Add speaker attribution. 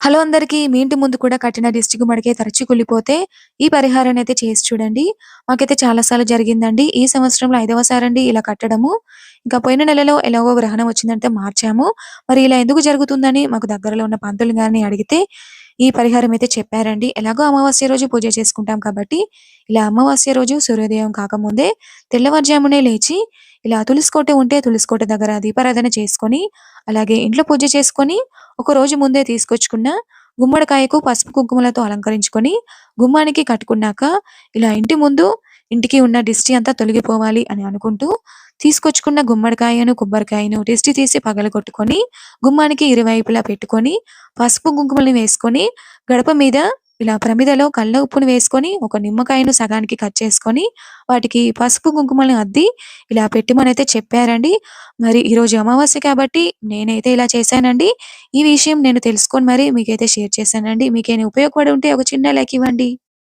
Speaker 1: Hello అందరికీ! మీ ఇంటి ముందు కూడా కట్టిన దిష్టి గుమ్మడికాయ తరచి కుళ్ళిపోతే, ఈ పరిహారాన్నయితే చేసి చూడండి. మాకైతే చాలా సార్లు జరిగిందండి. ఈ సంవత్సరంలో ఐదవ సారండి ఇలా కట్టడము. ఇంకా పోయిన నెలలో ఎలాగో గ్రహణం వచ్చిందంటే మార్చాము. మరి ఇలా ఎందుకు జరుగుతుందని మాకు దగ్గరలో ఉన్న పంతులు గారిని అడిగితే, ఈ పరిహారం అయితే చెప్పారండి. ఎలాగో అమావాస్య రోజు పూజ చేసుకుంటాం కాబట్టి, ఇలా అమావాస్య రోజు సూర్యోదయం కాకముందే తెల్లవారుజామునే లేచి, ఇలా తులసి కోట ఉంటే తులసి కోట దగ్గర దీపారాధన చేసుకొని, అలాగే ఇంట్లో పూజ చేసుకొని, ఒక రోజు ముందే తీసుకొచ్చుకున్న గుమ్మడికాయకు పసుపు, కుంకుమలతో అలంకరించుకొని, గుమ్మానికి కట్టుకున్నాక, ఇలా ఇంటి ముందు ఇంటికి ఉన్న దిష్టి అంతా తొలగిపోవాలి అని అనుకుంటూ, తీసుకొచ్చుకున్న గుమ్మడికాయను, కొబ్బరికాయను టేస్ట్ తీసి పగలగొట్టుకొని, గుమ్మానికి ఇరువైపులా పెట్టుకొని, పసుపు, కుంకుమల్ని వేసుకొని, గడప మీద ఇలా ప్రమిదలో కళ్ళ ఉప్పును వేసుకొని, ఒక నిమ్మకాయను సగానికి కట్ చేసుకొని, వాటికి పసుపు, కుంకుమల్ని అద్ది ఇలా పెట్టమనైతే చెప్పారండి. మరి ఈరోజు అమావాస్య కాబట్టి నేనైతే ఇలా చేశానండి. ఈ విషయం నేను తెలుసుకొని మరి మీకైతే షేర్ చేశానండి. మీకేమైనా ఉపయోగపడి ఉంటే ఒక చిన్న లైక్ ఇవ్వండి.